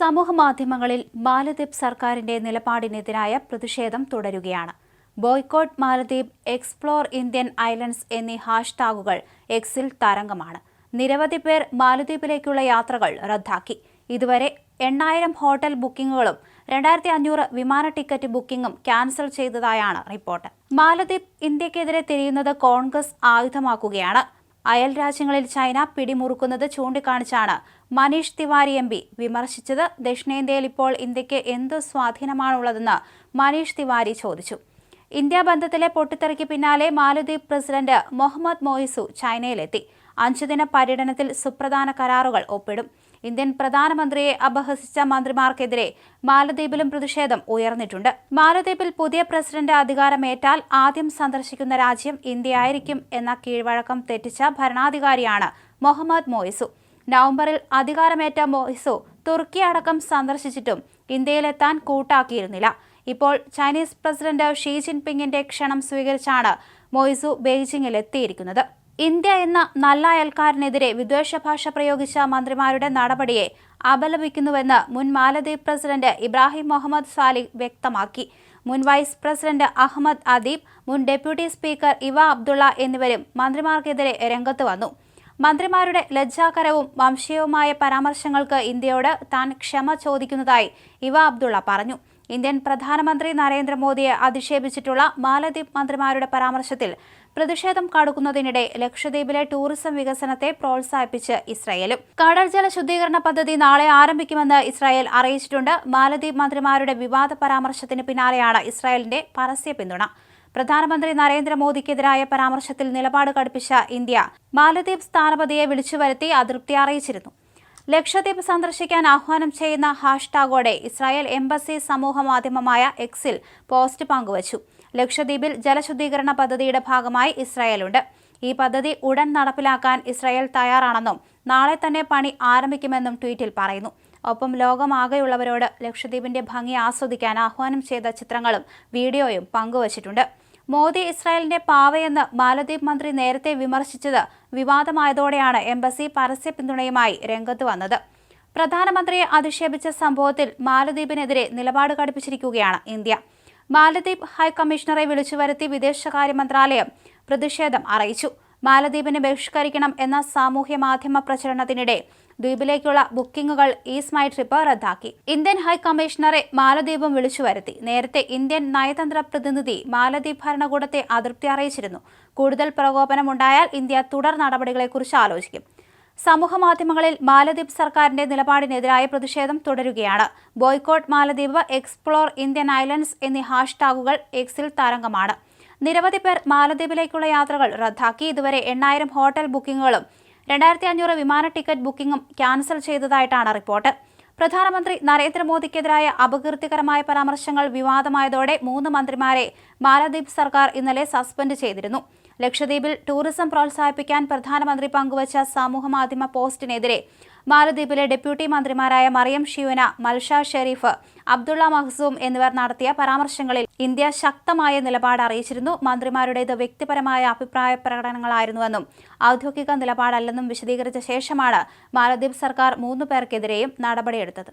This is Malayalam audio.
സമൂഹമാധ്യമങ്ങളിൽ മാലദ്വീപ് സർക്കാരിന്റെ നിലപാടിനെതിരായ പ്രതിഷേധം തുടരുകയാണ്. Boycott Maldives explore Indian islands എന്നീ ഹാഷ്ടാഗുകൾ എക്സിൽ തരംഗമാണ്. നിരവധി പേർ മാലദ്വീപിലേക്കുള്ള യാത്രകൾ റദ്ദാക്കി. ഇതുവരെ എണ്ണായിരം ഹോട്ടൽ ബുക്കിംഗുകളും രണ്ടായിരത്തി അഞ്ഞൂറ് വിമാന ടിക്കറ്റ് ബുക്കിംഗും ക്യാൻസൽ ചെയ്തതായാണ് റിപ്പോർട്ട്. മാലദ്വീപ് ഇന്ത്യക്കെതിരെ തിരിയുന്നത് കോൺഗ്രസ് ആയുധമാക്കുകയാണ്. അയൽ രാജ്യങ്ങളിൽ ചൈന പിടിമുറുക്കുന്നത് ചൂണ്ടിക്കാണിച്ചാണ്. മനീഷ് തിവാരി എം പി വിമർശിച്ചത്. ദക്ഷിണേന്ത്യയിൽ ഇപ്പോൾ ഇന്ത്യയ്ക്ക് എന്ത് സ്വാധീനമാണുള്ളതെന്ന് മനീഷ് തിവാരി ചോദിച്ചു. ഇന്ത്യ ബന്ധത്തിലെ പൊട്ടിത്തെറിക്ക് പിന്നാലെ മാലദ്വീപ് പ്രസിഡന്റ് മുഹമ്മദ് മോയിസു ചൈനയിലെത്തി. അഞ്ചുദിന പര്യടനത്തിൽ സുപ്രധാന കരാറുകൾ ഒപ്പിടും. ഇന്ത്യൻ പ്രധാനമന്ത്രിയെ അപഹസിച്ച മന്ത്രിമാർക്കെതിരെ മാലദ്വീപിലും പ്രതിഷേധം ഉയർന്നിട്ടുണ്ട്. മാലദ്വീപിൽ പുതിയ പ്രസിഡന്റ് അധികാരമേറ്റാൽ ആദ്യം സന്ദർശിക്കുന്ന രാജ്യം ഇന്ത്യയായിരിക്കും എന്ന കീഴ്വഴക്കം തെറ്റിച്ച ഭരണാധികാരിയാണ് മുഹമ്മദ് മോയിസു. നവംബറിൽ അധികാരമേറ്റ മോയിസു തുർക്കി അടക്കം സന്ദർശിച്ചിട്ടും ഇന്ത്യയിലെത്താൻ കൂട്ടാക്കിയിരുന്നില്ല. ഇപ്പോൾ ചൈനീസ് പ്രസിഡന്റ് ഷീ ജിൻപിങ്ങിന്റെ ക്ഷണം സ്വീകരിച്ചാണ് മോയിസു ബെയ്ജിംഗിൽ എത്തിയിരിക്കുന്നത് ഇന്ത്യ എന്ന നല്ല അയൽക്കാരനെതിരെ വിദ്വേഷ ഭാഷ പ്രയോഗിച്ച മന്ത്രിമാരുടെ നടപടിയെ അപലപിക്കുന്നുവെന്ന് മുൻ മാലദ്വീപ് പ്രസിഡന്റ് ഇബ്രാഹിം മുഹമ്മദ് സാലിഹ് വ്യക്തമാക്കി. മുൻ വൈസ് പ്രസിഡന്റ് അഹമ്മദ് അദീബ് മുൻ ഡെപ്യൂട്ടി സ്പീക്കർ ഇവ അബ്ദുള്ള എന്നിവരും മന്ത്രിമാർക്കെതിരെ രംഗത്ത് വന്നു. മന്ത്രിമാരുടെ ലജ്ജാകരവും വംശീയവുമായ പരാമർശങ്ങൾക്ക് ഇന്ത്യയോട് താൻ ക്ഷമ ചോദിക്കുന്നതായി ഇവ അബ്ദുള്ള പറഞ്ഞു. ഇന്ത്യൻ പ്രധാനമന്ത്രി നരേന്ദ്രമോദിയെ അധിക്ഷേപിച്ചിട്ടുള്ള മാലദ്വീപ് മന്ത്രിമാരുടെ പരാമർശത്തിൽ പ്രതിഷേധം കടുക്കുന്നതിനിടെ ലക്ഷദ്വീപിലെ ടൂറിസം വികസനത്തെ പ്രോത്സാഹിപ്പിച്ച് ഇസ്രായേലും. കടൽ ജല ശുദ്ധീകരണ പദ്ധതി നാളെ ആരംഭിക്കുമെന്ന് ഇസ്രായേൽ അറിയിച്ചിട്ടുണ്ട്. മാലദ്വീപ് മന്ത്രിമാരുടെ വിവാദ പരാമർശത്തിന് പിന്നാലെയാണ് ഇസ്രായേലിന്റെ പരസ്യ പിന്തുണ. പ്രധാനമന്ത്രി നരേന്ദ്രമോദിക്കെതിരായ പരാമർശത്തിൽ നിലപാട് കടുപ്പിച്ച ഇന്ത്യ മാലദ്വീപ് സ്ഥാനപതിയെ വിളിച്ചുവരുത്തി അതൃപ്തി അറിയിച്ചിരുന്നു. ലക്ഷദ്വീപ് സന്ദർശിക്കാൻ ആഹ്വാനം ചെയ്യുന്ന ഹാഷ്ടാഗോടെ ഇസ്രായേൽ എംബസി സമൂഹ മാധ്യമമായ എക്സിൽ പോസ്റ്റ് പങ്കുവച്ചു. ലക്ഷദ്വീപിൽ ജലശുദ്ധീകരണ പദ്ധതിയുടെ ഭാഗമായി ഇസ്രായേലുണ്ട്. ഈ പദ്ധതി ഉടൻ നടപ്പിലാക്കാൻ ഇസ്രായേൽ തയ്യാറാണെന്നും നാളെ തന്നെ പണി ആരംഭിക്കുമെന്നും ട്വീറ്റിൽ പറയുന്നു. ഒപ്പം ലോകമാകെയുള്ളവരോട് ലക്ഷദ്വീപിന്റെ ഭംഗി ആസ്വദിക്കാൻ ആഹ്വാനം ചെയ്ത ചിത്രങ്ങളും വീഡിയോയും പങ്കുവച്ചിട്ടുണ്ട്. മോദി ഇസ്രായേലിന്റെ പാവയെന്ന് മാലദ്വീപ് മന്ത്രി നേരത്തെ വിമർശിച്ചത് വിവാദമായതോടെയാണ് എംബസി പരസ്യ പിന്തുണയുമായി രംഗത്ത് വന്നത്. പ്രധാനമന്ത്രിയെ അധിക്ഷേപിച്ച സംഭവത്തിൽ മാലദ്വീപിനെതിരെ നിലപാട് കടുപ്പിച്ചിരിക്കുകയാണ് ഇന്ത്യ. മാലദ്വീപ് ഹൈക്കമ്മീഷണറെ വിളിച്ചു വരുത്തി വിദേശകാര്യ മന്ത്രാലയം പ്രതിഷേധം അറിയിച്ചു. മാലദ്വീപിനെ ബഹിഷ്കരിക്കണം എന്ന സാമൂഹ്യ മാധ്യമ പ്രചരണത്തിനിടെ ദ്വീപിലേക്കുള്ള ബുക്കിംഗുകൾ ഈസ് മൈ ട്രിപ്പ് റദ്ദാക്കി. ഇന്ത്യൻ ഹൈക്കമ്മീഷണറെ മാലദ്വീപും വിളിച്ചു വരുത്തി. നേരത്തെ ഇന്ത്യൻ നയതന്ത്ര പ്രതിനിധി മാലദ്വീപ് ഭരണകൂടത്തെ അതൃപ്തി അറിയിച്ചിരുന്നു. കൂടുതൽ പ്രകോപനമുണ്ടായാൽ ഇന്ത്യ തുടർ നടപടികളെക്കുറിച്ച് ആലോചിക്കും. സമൂഹമാധ്യമങ്ങളിൽ മാലദ്വീപ് സർക്കാരിന്റെ നിലപാടിനെതിരായ പ്രതിഷേധം തുടരുകയാണ്. Boycott Maldives explore Indian islands എന്നീ ഹാഷ്ടാഗുകൾ എക്സിൽ തരംഗമാണ്. നിരവധി പേർ മാലദ്വീപിലേക്കുള്ള യാത്രകൾ റദ്ദാക്കി. ഇതുവരെ എണ്ണായിരം ഹോട്ടൽ ബുക്കിംഗുകളും രണ്ടായിരത്തി അഞ്ഞൂറ് വിമാന ടിക്കറ്റ് ബുക്കിംഗും ക്യാൻസൽ ചെയ്തതായിട്ടാണ് റിപ്പോർട്ട്. പ്രധാനമന്ത്രി നരേന്ദ്രമോദിക്കെതിരായ അപകീർത്തികരമായ പരാമർശങ്ങൾ വിവാദമായതോടെ മൂന്ന് മന്ത്രിമാരെ മാലദ്വീപ് സർക്കാർ ഇന്നലെ സസ്പെൻഡ് ചെയ്തിരുന്നു. ലക്ഷദ്വീപിൽ ടൂറിസം പ്രോത്സാഹിപ്പിക്കാൻ പ്രധാനമന്ത്രി പങ്കുവച്ച സമൂഹമാധ്യമ പോസ്റ്റിനെതിരെ മാലദ്വീപിലെ ഡെപ്യൂട്ടി മന്ത്രിമാരായ മറിയം ഷിയുന മൽഷ ഷെരീഫ് അബ്ദുള്ള മഹ്സൂം എന്നിവർ നടത്തിയ പരാമർശങ്ങളിൽ ഇന്ത്യ ശക്തമായ നിലപാട് അറിയിച്ചിരുന്നു. മന്ത്രിമാരുടേത് വ്യക്തിപരമായ അഭിപ്രായ പ്രകടനങ്ങളായിരുന്നുവെന്നും ഔദ്യോഗിക നിലപാടല്ലെന്നും വിശദീകരിച്ച ശേഷമാണ് മാലദ്വീപ് സർക്കാർ മൂന്നു പേർക്കെതിരെയും നടപടിയെടുത്തത്.